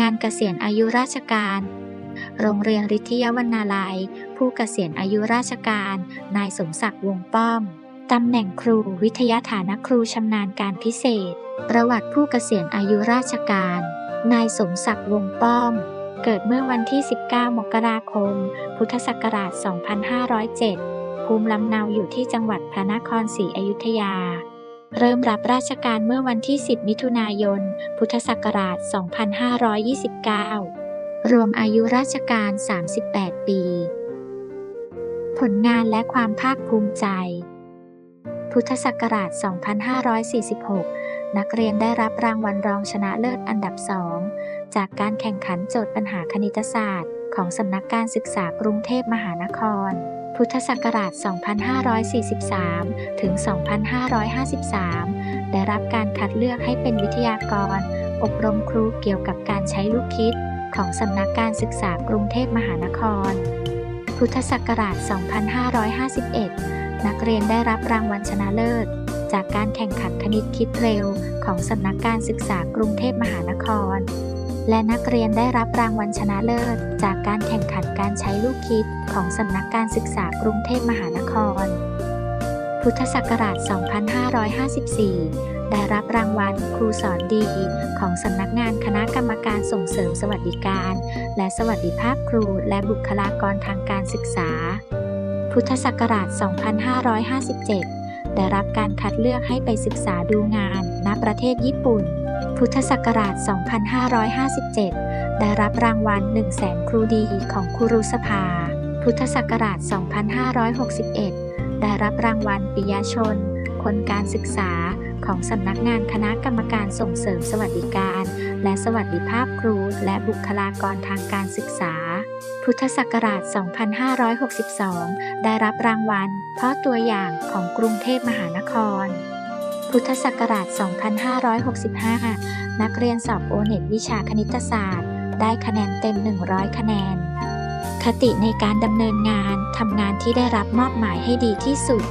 งานเกษียณอายุราชการ โรงเรียนฤทธิยวนาลัย ผู้เกษียณอายุราชการ นายสมศักดิ์วงป้อม ตำแหน่งครูวิทยาฐานครูชำนาญการพิเศษ ประวัติผู้เกษียณอายุราชการ นายสมศักดิ์วงป้อม เกิดเมื่อวันที่ 19 มกราคม พุทธศักราช 2507 ภูมิลำเนาอยู่ที่จังหวัดพระนครศรีอยุธยา เริ่มรับราชการเมื่อวันที่ 10 มิถุนายน พุทธศักราช 2529 รวมอายุราชการ 38 ปี ผลงานและความภาคภูมิใจ พุทธศักราช 2546 นักเรียนได้รับรางวัลรองชนะเลิศอันดับสองจากการแข่งขันโจทย์ปัญหาคณิตศาสตร์ ของสำนักการศึกษากรุงเทพมหานคร พุทธศักราช 2543 ถึง 2553 ได้รับการคัดเลือกให้เป็นวิทยากร อบรมครูเกี่ยวกับการใช้ลูกคิด ของสำนักการศึกษากรุงเทพมหานคร พุทธศักราช 2551 นักเรียนได้รับรางวัลชนะเลิศ จากการแข่งขันคณิตคิดเร็ว ของสำนักการศึกษากรุงเทพมหานคร และนักเรียนได้รับรางวัลชนะเลิศ จากการแข่งขันการใช้ลูกคิดของสำนักการศึกษากรุงเทพมหานคร พุทธศักราช 2554 ได้รับรางวัลครูสอนดี ของสำนักงานคณะกรรมการส่งเสริมสวัสดิการ และสวัสดิภาพครูและบุคลากรทางการศึกษา พุทธศักราช 2557 ได้รับการคัดเลือกให้ไปศึกษาดูงานณประเทศญี่ปุ่น พุทธศักราช 2557 ได้รับรางวัล 1 0 0 0 0แสนครูดีของครูสภา พุทธศักราช 2561 ได้รับรางวัลปิยชน คนการศึกษาของสำนักงานคณะกรรมการส่งเสริมสวัสดิการ และสวัสดิภาพครูและบุคลากรทางการศึกษา พุทธศักราช 2562 ได้รับรางวัล เพ่อตัวอย่างของกรุงเทพมหานคร พุทธศักราช 2565 นักเรียนสอบโอเน็ตวิชาคณิตศาสตร์ ได้คะแนนเต็ม 100 คะแนน คติในการดำเนินงาน ทำงานที่ได้รับมอบหมายให้ดีที่สุด